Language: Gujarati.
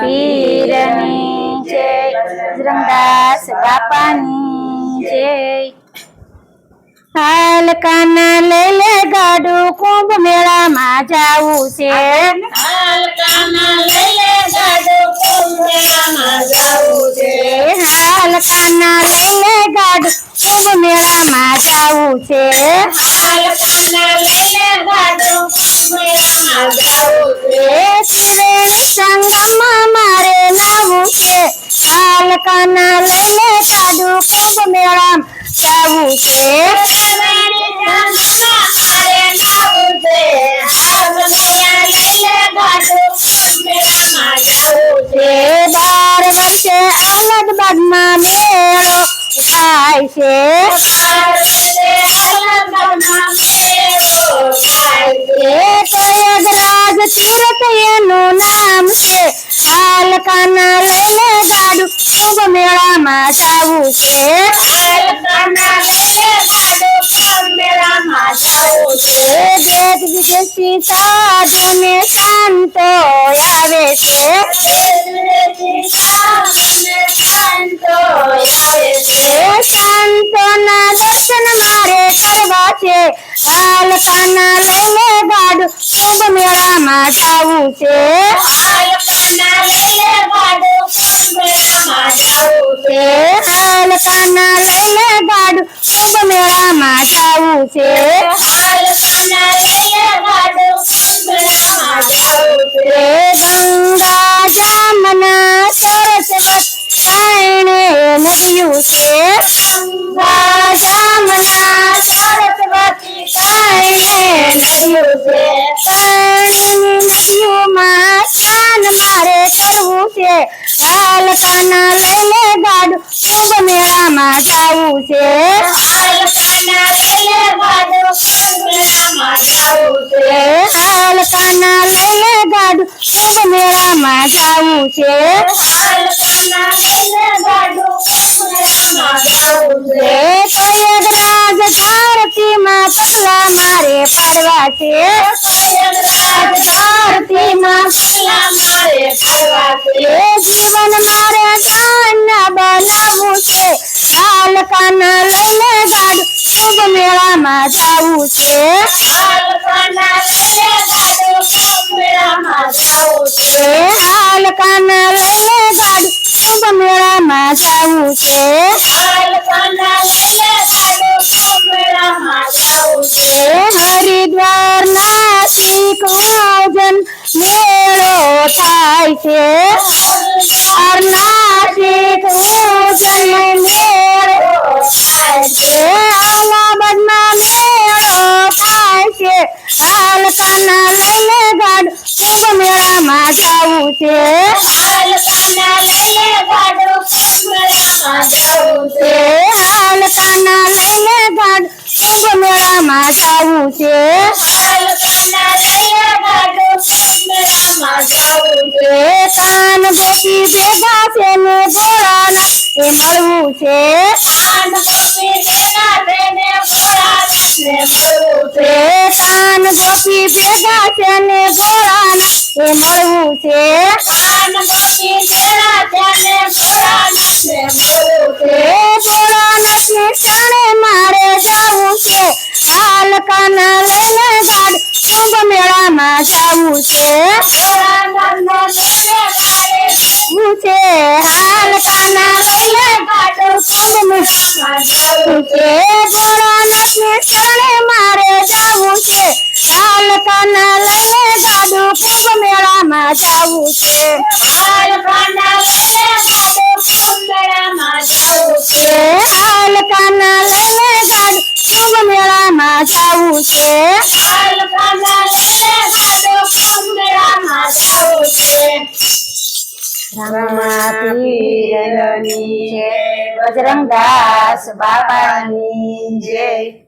પીરની જય. બજરંગદાસ બાપાની જય. હાલ કાના લઈ લે ગાડું કુંભ મેળામાં જાવું છે. હાલ કાના લઈ લે ગાડું કુંભ મેળામાં જાવું છે. છે. હાલ કાના લઈ લે ગાડું કુંભ મેળામાં જાવું છે તે બાર વર્ષે અલગબાગમાં મેળો થાય છે તીર્થ એનું નામ છે. હાલ કાના લઈ લે ગાડું કુંભ મેળામાં જાવું છે. એ દેશ વિદેશી સાધુ ને શાંતો આવે છે. મેળામાં જાવું છે? એ હાલ કાના લઈ લે ગાડું કુંભ મેળામાં જાવું છે. હાલ કાના લઈ લે ગાડું કુંભ મેળામાં જાવું છે એ હાલ કાના લઈ લે ગાડું કુંભ મેળામાં જાવું છે એ પ્રયાગરાજ ધરતીમાં પગલા મારે પાડવા છે ધરતીમાં એ જીવન મારે ધન્ય બનાવવું છે. હાલ થાય છે એ કાન ગોપી ભેગા છે. ને ભોળાના એ મળવું છે. એ કાન ગોપી ભેગા છે ને ભોળાના એ મળવું છે. એ ભોળાનાથની શરણે મારે જવું છે. હાલ કાના ગાડ કુંભ મેળામાં જાવું છે. મેળામાં જાવું છે હાલ કાના લઈ લે ગાડ કુંભ મેળામાં જાવું છે રામા પીરની જય બજરંગદાસ બાપાની જય.